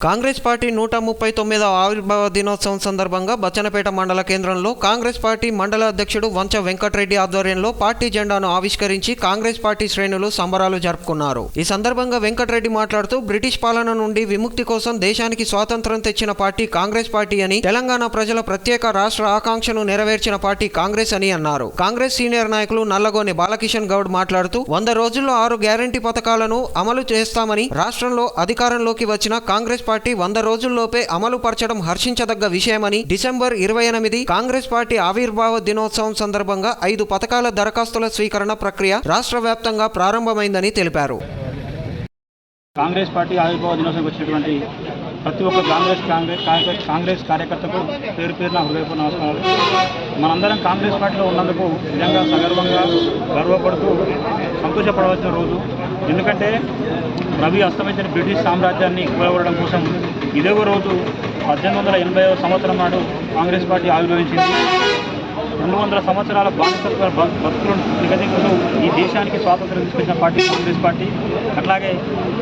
Congress party నూట ముప్పై తొమ్మిదవ ఆవిర్భావ దినోత్సవం సందర్భంగా బచ్చనపేట మండల కేంద్రంలో కాంగ్రెస్ పార్టీ మండల అధ్యక్షుడు వంచ వెంకటరెడ్డి ఆధ్వర్యంలో పార్టీ జెండాను ఆవిష్కరించి కాంగ్రెస్ పార్టీ శ్రేణులు సంబరాలు జరుపుకున్నారు. ఈ సందర్భంగా వెంకటరెడ్డి మాట్లాడుతూ బ్రిటిష్ పాలన నుండి విముక్తి కోసం దేశానికి స్వాతంత్రం తెచ్చిన పార్టీ కాంగ్రెస్ పార్టీ అని తెలంగాణ ప్రజల ప్రత్యేక రాష్ట్ర ఆకాంక్షను నెరవేర్చిన పార్టీ కాంగ్రెస్ అని అన్నారు. కాంగ్రెస్ సీనియర్ నాయకులు నల్లగోని బాలకిషన్ గౌడ్ మాట్లాడుతూ వంద రోజుల్లో ఆరు గ్యారంటీ పథకాలను అమలు చేస్తామని రాష్ట్రంలో అధికారంలోకి వచ్చిన కాంగ్రెస్ పార్టీ వంద రోజుల్లోపే అమలు పరచడం హర్షించదగ్గ విషయమని డిసెంబర్ ఇరవై ఎనిమిది కాంగ్రెస్ పార్టీ ఆవిర్భావ దినోత్సవం సందర్భంగా ఐదు పథకాల దరఖాస్తుల స్వీకరణ ప్రక్రియ రాష్ట్ర వ్యాప్తంగా ప్రారంభమైందని తెలిపారు. కాంగ్రెస్ పార్టీ ఆవిర్భావ దినోత్సవం వచ్చినటువంటి ప్రతి ఒక్క కాంగ్రెస్ కాంగ్రెస్ కాంగ్రెస్ కాంగ్రెస్ కార్యకర్తకు పేరు పేరున హృదయపూర్ణ నమస్కారాలు. మనందరం కాంగ్రెస్ పార్టీలో ఉన్నందుకు నిజంగా సగర్వంగా గర్వపడుతూ సంతోషపడవలసిన రోజు. ఎందుకంటే రవి అస్తమించిన బ్రిటిష్ సామ్రాజ్యాన్ని కూలగొట్టడం కోసం ఇదే రోజు పద్దెనిమిది వందల ఎనభై సంవత్సరం నాడు కాంగ్రెస్ పార్టీ ఆవిర్భవించింది. రెండు వందల సంవత్సరాల బానిసత్వ భ- భక్తులను నిగదింపుతూ ఈ దేశానికి స్వాతంత్రం తీసుకొచ్చిన పార్టీ కాంగ్రెస్ పార్టీ. అట్లాగే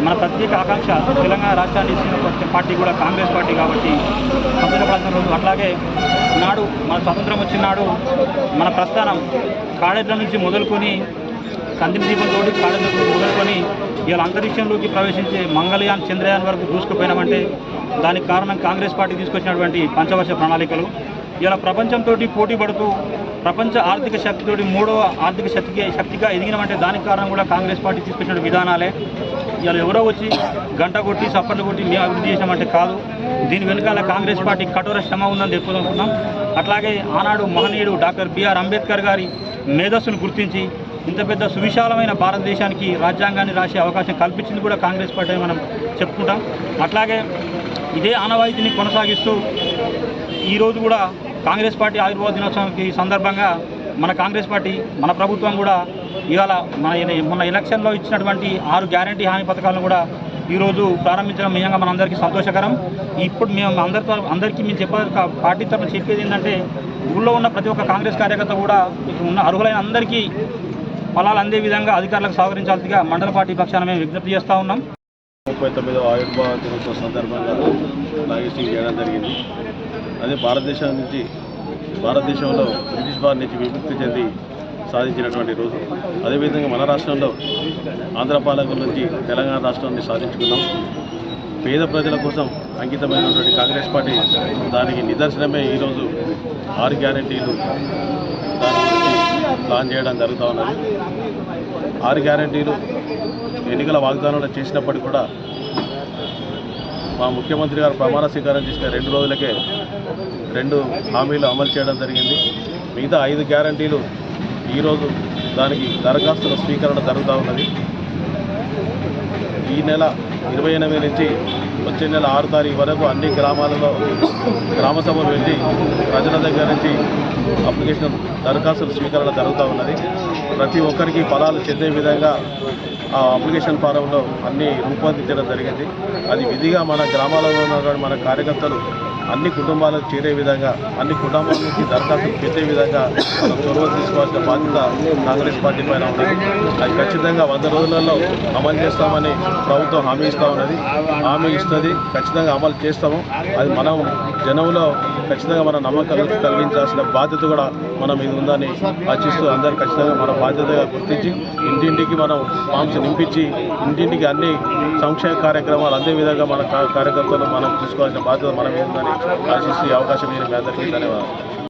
మన ప్రత్యేక ఆకాంక్ష తెలంగాణ రాష్ట్రాన్ని ఇచ్చిన పార్టీ కూడా కాంగ్రెస్ పార్టీ కాబట్టి సంతోషపడాల్సిన రోజు. అట్లాగే నాడు మన స్వతంత్రం వచ్చిన నాడు మన ప్రస్థానం కాడెడ్ల నుంచి మొదలుకొని కందిన దీపంతో కాడెడ్ల మొదలుకొని ఇలా అంతరిక్షంలోకి ప్రవేశించే మంగళయాన్ చంద్రయాన్ వరకు దూసుకుపోయినామంటే దానికి కారణం కాంగ్రెస్ పార్టీ తీసుకొచ్చినటువంటి పంచవర్ష ప్రణాళికలు. ఇలా ప్రపంచంతో పోటీ పడుతూ ప్రపంచ ఆర్థిక శక్తితోటి మూడవ ఆర్థిక శక్తికి శక్తిగా ఎదిగినామంటే దానికి కారణం కూడా కాంగ్రెస్ పార్టీ తీసుకొచ్చిన విధానాలే. ఇలా ఎవరో వచ్చి గంట కొట్టి సప్పట్లు కొట్టి మేము అభివృద్ధి చేసినామంటే కాదు. దీని వెనకాల కాంగ్రెస్ పార్టీ కఠోర శ్రమ ఉందని చెప్పుకుంటున్నాం అట్లాగే ఆనాడు మహనీయుడు డాక్టర్ బిఆర్ అంబేద్కర్ గారి మేధస్సును గుర్తించి ఇంత పెద్ద సువిశాలమైన భారతదేశానికి రాజ్యాంగాన్ని రాసే అవకాశం కల్పించింది కూడా కాంగ్రెస్ పార్టీ మనం చెప్పుకుంటాం. అట్లాగే ఇదే ఆనవాయితీని కొనసాగిస్తూ ఈరోజు కూడా కాంగ్రెస్ పార్టీ ఆవిర్భావ దినోత్సవంకి సందర్భంగా మన కాంగ్రెస్ పార్టీ మన ప్రభుత్వం కూడా ఇవాళ మన మన ఎలక్షన్లో ఇచ్చినటువంటి ఆరు గ్యారంటీ హామీ పథకాలను కూడా ఈరోజు ప్రారంభించడం నిజంగా మన అందరికీ సంతోషకరం. ఇప్పుడు మేము అందరి అందరికీ మేము చెప్ప పార్టీ తరఫున చెప్పేది ఏంటంటే ఊళ్ళో ఉన్న ప్రతి ఒక్క కాంగ్రెస్ కార్యకర్త కూడా ఉన్న అర్హులైన అందరికీ ఫలాలు అందే విధంగా అధికారులకు సహకరించాల్సిగా మండల పార్టీ పక్షాన మేము విజ్ఞప్తి చేస్తూ ఉన్నాం. ముప్పై తొమ్మిదో ఆయుర్భావ దినోత్సవం సందర్భంగా లాగేసింగ్ చేయడం జరిగింది. అదే భారతదేశం నుంచి భారతదేశంలో బ్రిటిష్ వారి నుంచి విముక్తి చెంది సాధించినటువంటి రోజు. అదేవిధంగా మన రాష్ట్రంలో ఆంధ్ర పాలకుల నుంచి తెలంగాణ రాష్ట్రాన్ని సాధించుకున్నాం. పేద ప్రజల కోసం అంకితమైనటువంటి కాంగ్రెస్ పార్టీ దానికి నిదర్శనమే ఈరోజు ఆరు గ్యారంటీలు దాని గురించి ప్లాన్ చేయడం జరుగుతూ ఉన్నది. ఆరు గ్యారంటీలు ఎన్నికల వాగ్దానాలు చేసినప్పటికీ కూడా మా ముఖ్యమంత్రి గారు ప్రమాణ స్వీకారం చేసిన రెండు రోజులకే రెండు హామీలు అమలు చేయడం జరిగింది. మిగతా ఐదు గ్యారంటీలు ఈరోజు దానికి దరఖాస్తుల స్వీకరణ జరుగుతూ ఉన్నది. ఈ నెల ఇరవై ఎనిమిది నుంచి వచ్చే నెల ఆరు తారీఖు వరకు అన్ని గ్రామాలలో గ్రామ సభలు వెళ్ళి ప్రజల దగ్గర నుంచి అప్లికేషన్ దరఖాస్తుల స్వీకరణ జరుగుతూ ఉన్నది. ప్రతి ఒక్కరికి ఫలాలు చెందే విధంగా ఆ అప్లికేషన్ ఫారంలో అన్ని రూపొందించడం జరిగింది. అది విధిగా మన గ్రామాలలో ఉన్న మన కార్యకర్తలు అన్ని కుటుంబాలకు చేరే విధంగా అన్ని కుటుంబాల నుంచి దరఖాస్తులు పెట్టే విధంగా మనం చొరవ తీసుకోవాల్సిన బాధ్యత కాంగ్రెస్ పార్టీ పైన ఉన్నది. అది ఖచ్చితంగా వంద రోజులలో అమలు చేస్తామని ప్రభుత్వం హామీ ఇస్తూ ఉన్నది. హామీ ఇస్తుంది ఖచ్చితంగా అమలు చేస్తాము. అది మనం జనంలో ఖచ్చితంగా మన నమ్మకం కలిగించాల్సిన బాధ్యత కూడా మనం ఇది ఉందని ఆశిస్తూ అందరూ ఖచ్చితంగా మన బాధ్యతగా గుర్తించి ఇంటింటికి మనం ఫామ్స్ నింపించి ఇంటింటికి అన్ని సంక్షేమ కార్యక్రమాలు అదే విధంగా మన కార్యకర్తలు మనం తీసుకోవాల్సిన బాధ్యత మనం ఏందని ఆశిస్తూ ఈ అవకాశం మీరు మీ అందరికీ ధన్యవాదాలు.